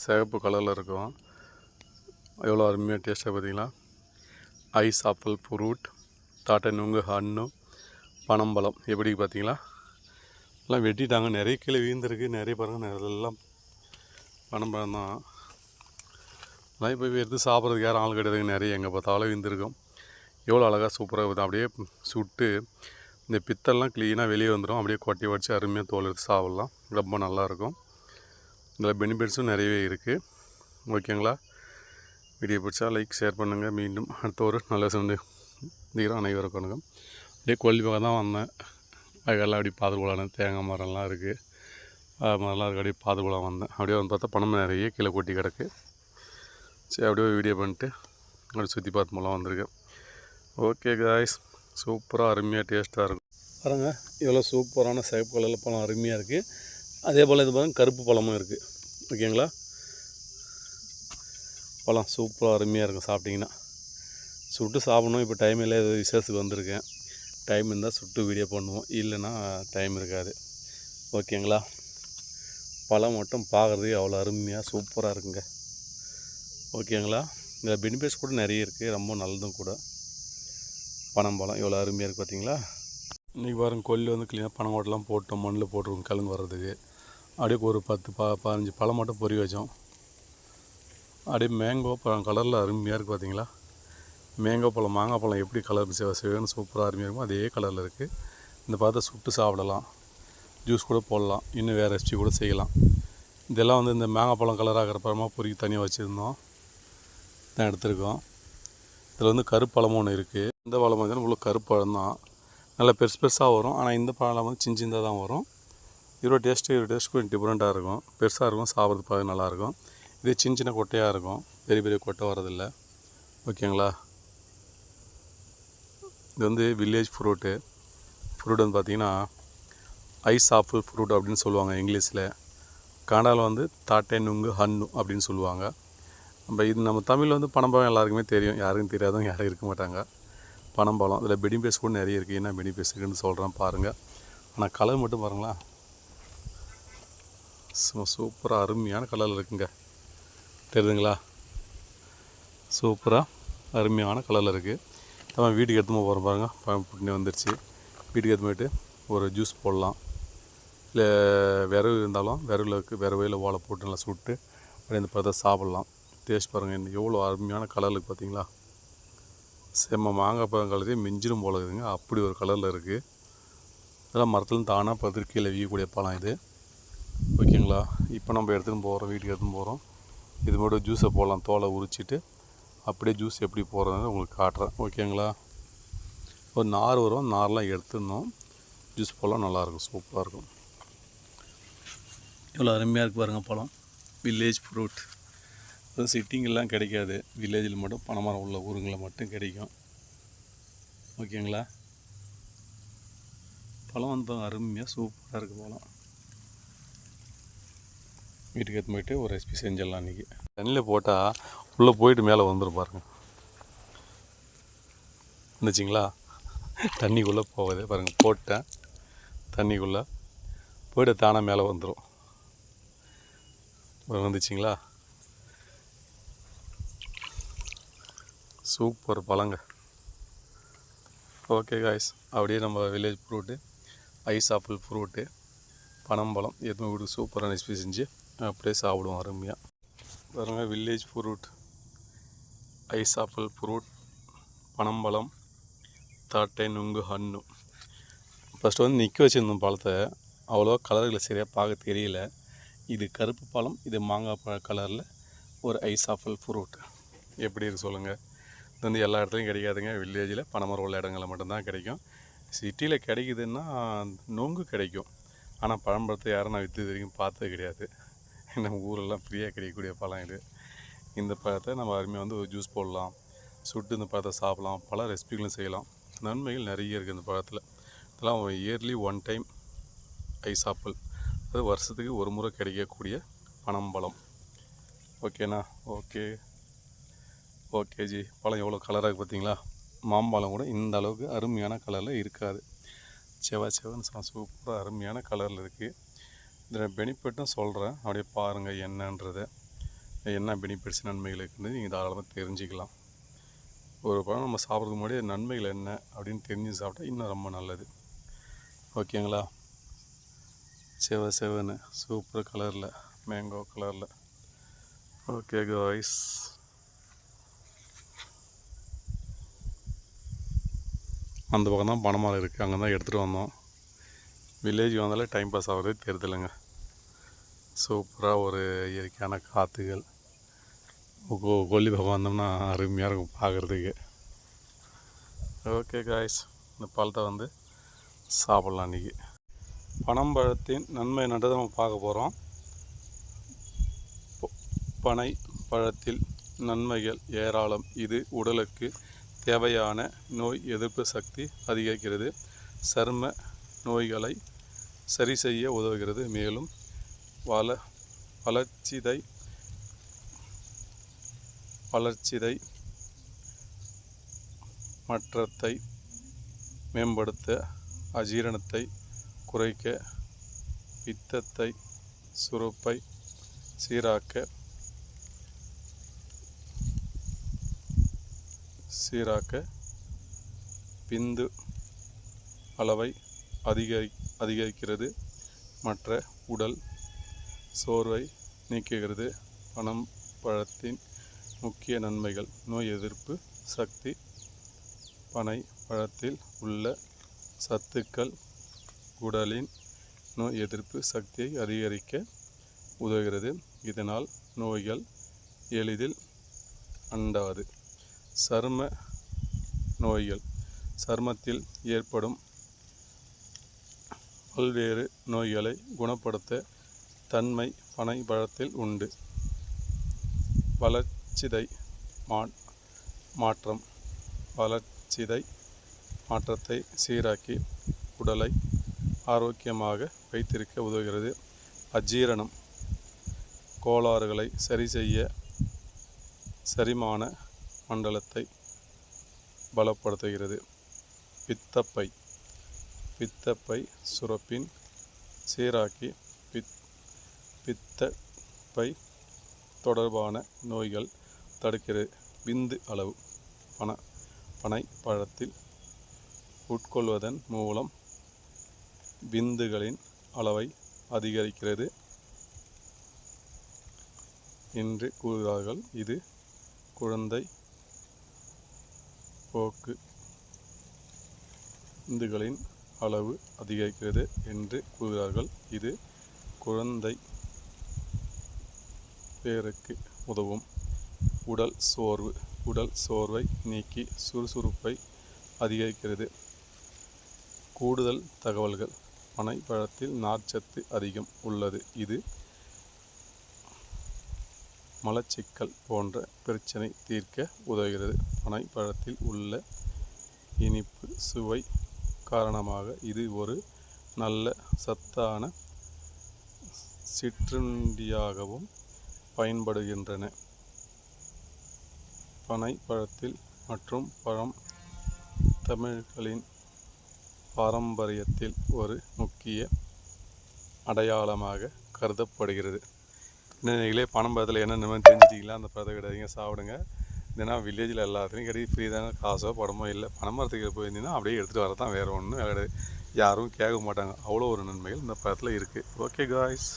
சிகப்பு கலரில் இருக்கும். எவ்வளோ அருமையாக டேஸ்ட்டாக பார்த்தீங்களா ஐஸ் ஆப்பிள் ஃப்ரூட் தாட்டை நுங்கு ஹண்ணு பனம்பழம். எப்படி பார்த்தீங்களா எல்லாம் வெட்டிட்டாங்க. நிறைய கீழே வீழ்ந்துருக்கு. நிறைய பாருங்கள் நிறைய எல்லாம் பனம்பழம் தான். எல்லாம் இப்போ எடுத்து சாப்பிட்றதுக்கு யாரும் ஆள் கிடையாது. நிறைய எங்கே பார்த்தாலும் வீழ்ந்துருக்கும். எவ்வளோ அழகாக சூப்பராக இருக்குது. அப்படியே சுட்டு இந்த பித்தெல்லாம் க்ளீனாக வெளியே வந்துடும் அப்படியே கொட்டி வடித்து அருமையாக தோல் எடுத்து சாப்பிட்லாம். ரொம்ப நல்லாயிருக்கும் இதில் பெனிஃபிட்ஸும் நிறையவே இருக்குது ஓகேங்களா? வீடியோ பிடிச்சா லைக் ஷேர் பண்ணுங்கள் மீண்டும் அடுத்த ஒரு நல்ல சொந்து. தீரம் அனைவருக்கும் வணக்கம். அப்படியே கொல்லி பக்கம் தான் வந்தேன். அதுக்கெல்லாம் அப்படி பாது தேங்காய் மரம்லாம் இருக்குது மரம்லாம் இருக்குது அப்படியே பாது வந்தேன். அப்படியே வந்து பார்த்தா பணம் நிறைய கீழே கொட்டி கிடக்கு. சரி அப்படியே வீடியோ பண்ணிட்டு அப்படியே சுற்றி பார்த்து மூலம் வந்திருக்கேன். ஓகே காய்ஸ் சூப்பராக அருமையாக டேஸ்ட்டாக இருக்கும். பாருங்கள் இவ்வளோ சூப்பரான சிகப்பு கலரில் பழம் அருமையாக இருக்குது அதே போல் இது பாருங்க கருப்பு பழமும் இருக்குது ஓகேங்களா? பழம் சூப்பராக அருமையாக இருக்கும் சாப்பிட்டிங்கன்னா. சுட்டு சாப்பிடணும். இப்போ டைம் இல்லை ஏதோ விசேஷத்துக்கு வந்திருக்கேன். டைம் இருந்தால் சுட்டு வீடியோ பண்ணுவோம். இல்லைன்னா டைம் இருக்காது. ஓகேங்களா? பழம் மட்டும் பார்க்குறதுக்கு அவ்வளோ அருமையாக சூப்பராக இருக்குங்க. ஓகேங்களா? இதில் பெனிஃபிட்ஸ் கூட நிறைய இருக்குது ரொம்ப நல்லதும் கூட. பனம் பழம் எவ்வளோ அருமையாக இருக்குது பார்த்தீங்களா? இன்றைக்கி பாருங்கள் கொல்லி வந்து க்ளீனாக பணம் ஓட்டெல்லாம் போட்டோம். மண்ணில் போட்டுருவோம் கலந்து வர்றதுக்கு. அப்படியே ஒரு பத்து ப பதினஞ்சு பழம் மட்டும் பொறி வச்சோம். அப்படியே மேங்கோ பழம் கலரில் அருமையாக இருக்குது பார்த்தீங்களா மேங்கோ பழம் மாங்காய் பழம் எப்படி கலர் சிவ சிவன்னு சூப்பராக அருமையாக இருக்கும் அதே கலரில் இருக்குது இந்த பழத்தை சுட்டு சாப்பிடலாம். ஜூஸ் கூட போடலாம். இன்னும் வேறு ரெசிபி கூட செய்யலாம். இதெல்லாம் வந்து இந்த மேங்காய் பழம் கலராகிற பழமாக பொறுக்கி தனியாக வச்சுருந்தோம். தான் எடுத்திருக்கோம். இதில் வந்து கருப்பழமும் ஒன்று இருக்குது இந்த பழம் பார்த்தீங்கன்னா உள்ள கருப்பழம் தான் நல்லா பெருசு பெருசாக வரும். ஆனால் இந்த பழம் வந்து சின்ன சின்னதாக தான் வரும். இதோட டேஸ்ட்டு இதோட டேஸ்ட் கொஞ்சம் டிஃப்ரெண்ட்டாக இருக்கும். பெருசாக இருக்கும் சாப்பிட்றது பார்க்க நல்லாயிருக்கும் இதே சின்ன சின்ன கொட்டையாக இருக்கும். பெரிய பெரிய கொட்டை வரதில்லை ஓகேங்களா? இது வந்து வில்லேஜ் ஃப்ரூட்டு ஃப்ரூட் வந்து பார்த்திங்கன்னா ஐஸ் ஆப்பிள் ஃப்ரூட் அப்படின்னு சொல்லுவாங்க இங்கிலீஷில். கனடாவில் வந்து தாட்டை நுங்கு ஹன்னு அப்படின்னு சொல்லுவாங்க. நம்ம இது நம்ம தமிழில் வந்து பனம்பழம் எல்லாருக்குமே தெரியும். யாருக்கும் தெரியாதவங்க யாரும் இருக்க மாட்டாங்க. பனம்பழம். அதில் பெனிஃபிட்ஸ் கூட நிறைய இருக்குது என்ன பெனிஃபிட்ஸ் இருக்குன்னு சொல்கிறேன் பாருங்கள் ஆனால் கலர் மட்டும் பாருங்களேன். சும்மா சூப்பராக அருமையான கலரில் இருக்குங்க. தெரியுதுங்களா? சூப்பராக அருமையான கலரில் இருக்குது நம்ம வீட்டுக்கு எடுத்துன்னு போகிறோம் பாருங்கள் பழம் புட்டினி வந்துருச்சு. வீட்டுக்கு எடுத்து போயிட்டு ஒரு ஜூஸ் போடலாம். இல்லை விரவு இருந்தாலும் விரவில் விரவையில் ஓலை போட்டு நல்லா சுட்டு அப்படியே இந்த பழத்தை சாப்பிட்லாம். டேஸ்ட் பாருங்கள் இன்னும் எவ்வளோ அருமையான கலர் இருக்குது பார்த்தீங்களா செம்ம மாங்காய் பழம் கலரே மிஞ்சிரும் போல இருக்குதுங்க. அப்படி ஒரு கலரில் இருக்குது இதெல்லாம் மரத்துலேருந்து தானாக பத்திரி கீழே வீயக்கூடிய பழம் இது. ஓகே. ஓகேங்களா இப்போ நம்ம எடுத்துன்னு போகிறோம் வீட்டுக்கு எடுத்துன்னு போகிறோம் இது மட்டும் ஜூஸை போடலாம். தோலை உரிச்சிட்டு அப்படியே ஜூஸ் எப்படி போடுறதுன்னு உங்களுக்கு காட்டுறேன். ஓகேங்களா ஒரு நார் வரும். நார்லாம் எடுத்துடணும். ஜூஸ் போடலாம். நல்லாயிருக்கும். சூப்பராக இருக்கும் இவ்வளோ அருமையாக இருக்குது பாருங்கள் பழம். வில்லேஜ் ஃப்ரூட் அது சிட்டிங்கெல்லாம் கிடைக்காது. வில்லேஜில் மட்டும் பனைமரம் உள்ள ஊருங்களில் மட்டும் கிடைக்கும். ஓகேங்களா பழம் வந்து அருமையாக சூப்பராக இருக்குது பழம். வீட்டுக்கு எடுத்து போயிட்டு ஒரு ரெசிபி செஞ்சிடலாம் இன்றைக்கி தண்ணியில் போட்டால் உள்ளே போயிட்டு மேலே வந்துடும் பாருங்கள் வந்துச்சிங்களா? தண்ணிக்குள்ளே போகுது. பாருங்கள் போட்டேன். தண்ணிக்குள்ளே போயிட்டு தானாக மேலே வந்துடும் வந்துச்சிங்களா? சூப்பர் பழங்க. ஓகே காய்ஸ் அப்படியே நம்ம village fruit ice apple fruit பனம்பழம் எதுவும் வீடு சூப்பரான ரெசிபி செஞ்சு அப்படியே சாப்பிடுவோம் அருமையாக பாருங்கள் village fruit ice apple fruit பனம்பழம் தாட்டை நுங்கு ஹன்னு ஃபஸ்ட்டு வந்து நிற்க வச்சுருந்தோம் பழத்தை அவ்வளோவா கலர்களை சரியாக பார்க்க தெரியல. இது கருப்பு பழம் இது மாங்காய் பழ கலரில் ஒரு ஐஸ் ஆப்பிள் ஃப்ரூட் எப்படி இருக்கு சொல்லுங்கள் இது வந்து எல்லா இடத்துலையும் கிடைக்காதுங்க. வில்லேஜில் பனைமரம் உள்ள இடங்களில் மட்டும்தான் கிடைக்கும். சிட்டியில் கிடைக்குதுன்னா நொங்கு கிடைக்கும். ஆனால் பழம்பழத்தை யாரும் நான் விற்று வரைக்கும் பார்த்தது கிடையாது. நம்ம ஊரெல்லாம் ஃப்ரீயாக கிடைக்கக்கூடிய பழம் இது. இந்த பழத்தை நம்ம அருமையாக வந்து ஒரு ஜூஸ் போடலாம். சுட்டு இந்த பழத்தை சாப்பிடலாம். பல ரெசிபிகளும் செய்யலாம். நன்மைகள் நிறைய இருக்குது இந்த பழத்தில். இதெல்லாம் yearly one time ice apple அது வருஷத்துக்கு ஒரு முறை கிடைக்கக்கூடிய பனம்பழம் ஓகேண்ணா ஓகே ஓகே ஜி. பழம் எவ்வளோ கலராக இருக்குது பார்த்தீங்களா மாம்பழம் கூட இந்த அளவுக்கு அருமையான கலரில் இருக்காது. செவ செவன்னு சூப்பராக அருமையான கலரில் இருக்குது இதில் பெனிஃபிட்டும் சொல்கிறேன் அப்படியே பாருங்கள் என்னன்றதை. என்ன பெனிஃபிட்ஸ் நன்மைகள் இருக்குன்னு நீங்கள் தாராளமாக தெரிஞ்சுக்கலாம். ஒரு பழம் நம்ம சாப்பிட்றதுக்கு முன்னாடி நன்மைகள் என்ன அப்படின்னு தெரிஞ்சு சாப்பிட்டா இன்னும் ரொம்ப நல்லது. ஓகேங்களா? செவ செவன்னு சூப்பர் கலரில் மேங்கோ கலரில் ஓகே காய்ஸ் அந்த பக்கம் தான் பனைமரம் இருக்குது அங்கே தான் எடுத்துகிட்டு வந்தோம். வில்லேஜ் வந்தாலே டைம் பாஸ் ஆகிறதே தெரியலங்க. சூப்பராக ஒரு இயற்கையான காற்றுகள் கொல்லி பக்கம் வந்தோம்னா அருமையாக இருக்கும் பார்க்குறதுக்கு ஓகே காய்ஸ் இந்த பழத்தை வந்து சாப்பிட்லாம் இன்றைக்கி பனம்பழத்தின் நன்மை நன்றதை நம்ம பார்க்க போகிறோம் பனை பழத்தில் நன்மைகள் ஏராளம். இது உடலுக்கு தேவையான நோய் எதிர்ப்பு சக்தி அதிகரிக்கிறது. சரும நோய்களை சரி செய்ய உதவுகிறது. மேலும் வள வளர்ச்சிதை வளர்ச்சிதை மற்றத்தை மேம்படுத்த அஜீரணத்தை குறைக்க பித்தத்தை சுரப்பை சீராக்க சீராக்க பிந்து அளவை அதிகரி அதிகரிக்கிறது. மற்ற உடல் சோர்வை நீக்குகிறது. பனம் பழத்தின் முக்கிய நன்மைகள். நோய் எதிர்ப்பு சக்தி. பனை பழத்தில் உள்ள சத்துக்கள். உடலின் நோய் எதிர்ப்பு சக்தியை அதிகரிக்க உதவுகிறது. இதனால் நோய்கள் எளிதில் அண்டாது. சரும நோய்கள். சருமத்தில் ஏற்படும் பல்வேறு நோய்களை குணப்படுத்த தன்மை பனை பழத்தில் உண்டு. வளர்ச்சிதை மா மாற்றம். வளர்ச்சிதை மாற்றத்தை சீராக்கி உடலை ஆரோக்கியமாக வைத்திருக்க உதவுகிறது. அஜீரணம். கோளாறுகளை சரி செய்ய சரிமான மண்டலத்தை பலப்படுத்துகிறது. பித்தப்பை. பித்தப்பை சுரப்பின் சீராக்கி பித் பித்தப்பை தொடர்பான நோய்கள் தடுக்கிறது விந்து அளவு பன பனை பழத்தில் உட்கொள்வதன் மூலம் விந்துகளின் அளவை அதிகரிக்கிறது. என்று கூறுகிறார்கள். இது குழந்தை போக்கு. விந்துகளின் அளவு அதிகரிக்கிறது என்று கூறுகிறார்கள். இது குழந்தை பேருக்கு உதவும். உடல் சோர்வு. உடல் சோர்வை நீக்கி சுறுசுறுப்பை அதிகரிக்கிறது. கூடுதல் தகவல்கள். பனை பழத்தில் நார்ச்சத்து அதிகம் உள்ளது. இது மலச்சிக்கல் போன்ற பிரச்சனை தீர்க்க உதவுகிறது. பனைப்பழத்தில் உள்ள இனிப்பு சுவை காரணமாக இது ஒரு நல்ல சத்தான சிற்றுண்டியாகவும் பயன்படுகின்றன. பனை பழத்தில் மற்றும் பழம் தமிழர்களின் பாரம்பரியத்தில் ஒரு முக்கிய அடையாளமாக கருதப்படுகிறது. நீங்களே பணம் பதத்தில் என்னென்ன தெரிஞ்சிட்டிங்களா? அந்த பழத்தை கிடையாதுங்க. சாப்பிடுங்க. இல்லைன்னா வில்லேஜில் எல்லாத்துலேயும் கிடையாது. ஃப்ரீ தானே? காசோ படமோ இல்லை. பணம் மரத்துக்கு போயிருந்தீங்கன்னா அப்படியே எடுத்துகிட்டு வரதான் வேறு ஒன்றும் வேறு யாரும் கேட்க மாட்டாங்க. அவ்வளோ ஒரு நன்மைகள் இந்த படத்தில் இருக்குது ஓகே காய்ஸ்